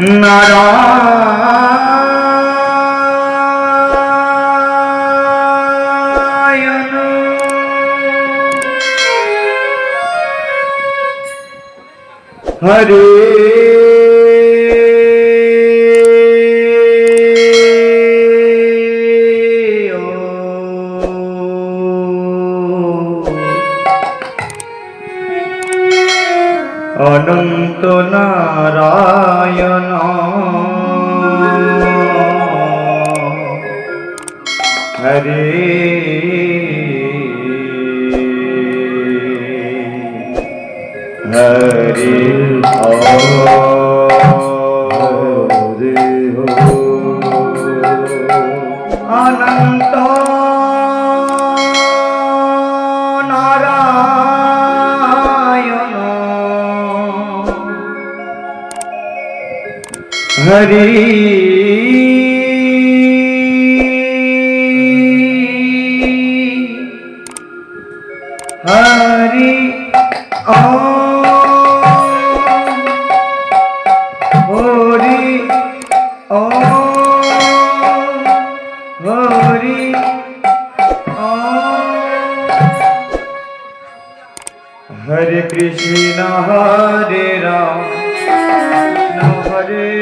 নারায়ণ হরে অনন্ত নারায়ণ। হরে হরে হরি হরি হরি হরি হরে কৃষ্ণ হরে রাম হরে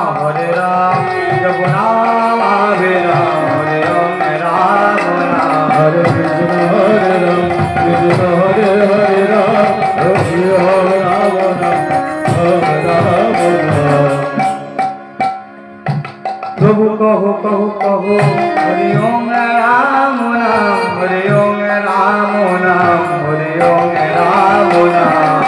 কৃষ্ণ হরে রাম, জগন্নাথ হরে রাম হরে ওম রাম রাম হরে কৃষ্ণ হরে রাম। কৃষ্ণ হরে হরে রাম হরি ওম রাম রাম রাম রাম প্রভু কহো কহো কহো, হরি ওম রাম নাম হরি ওম রাম নাম হরি ওম রাম নাম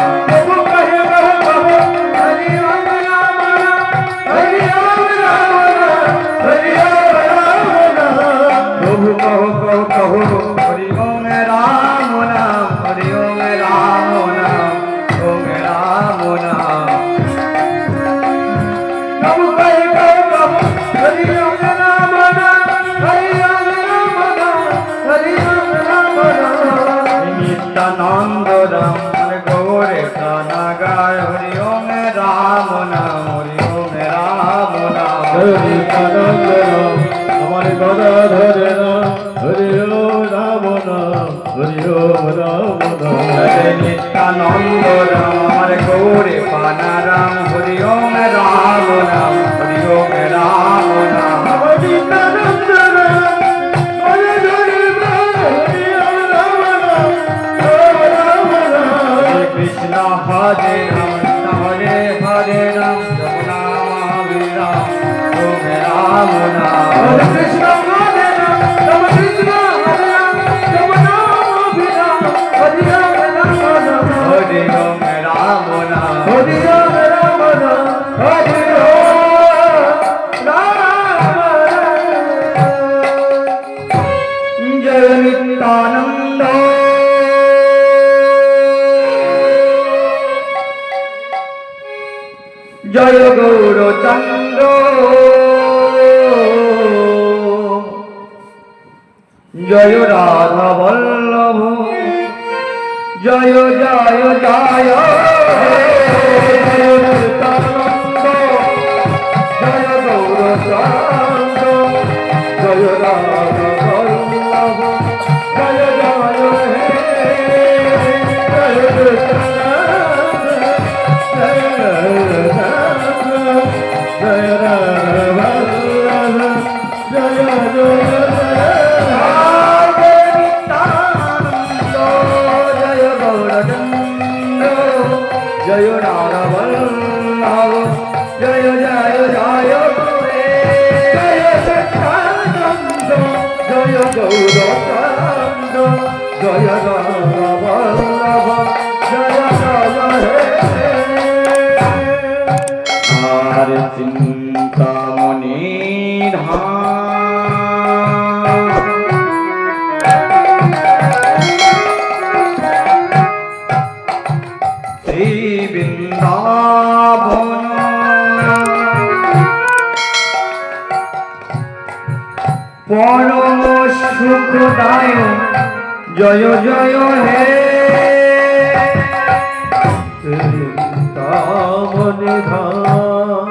হরি ওম রাম নাম হরি আনন্দ আমার গদা ধরে রাম হরি ওম রাম হরি ওম রাম নিত্যানন্দ রাম আমার গৌরে পানা রাম হরি ওম রাম রাম নিত্যানন্দ হরে ওম রাম রাম নাম কৃষ্ণ হরে রাম। হরে হরে রাম যমুনা মহাবীরাম ওম রাম নাম হরে কৃষ্ণ, হরে রাম রাম কৃষ্ণ, হরে রাম যমুনা মহাবীরাম হরি রাম রাম। জয় গৌরচন্দ্র জয় রাধা বল্লভ জয় জয় জয় জয়। জয় গৌরচন্দ্র জয় বল্লভ জয় জয় হে ধাম পরম সুখদায় জয় জয় হে। চিন্তামণি ধাম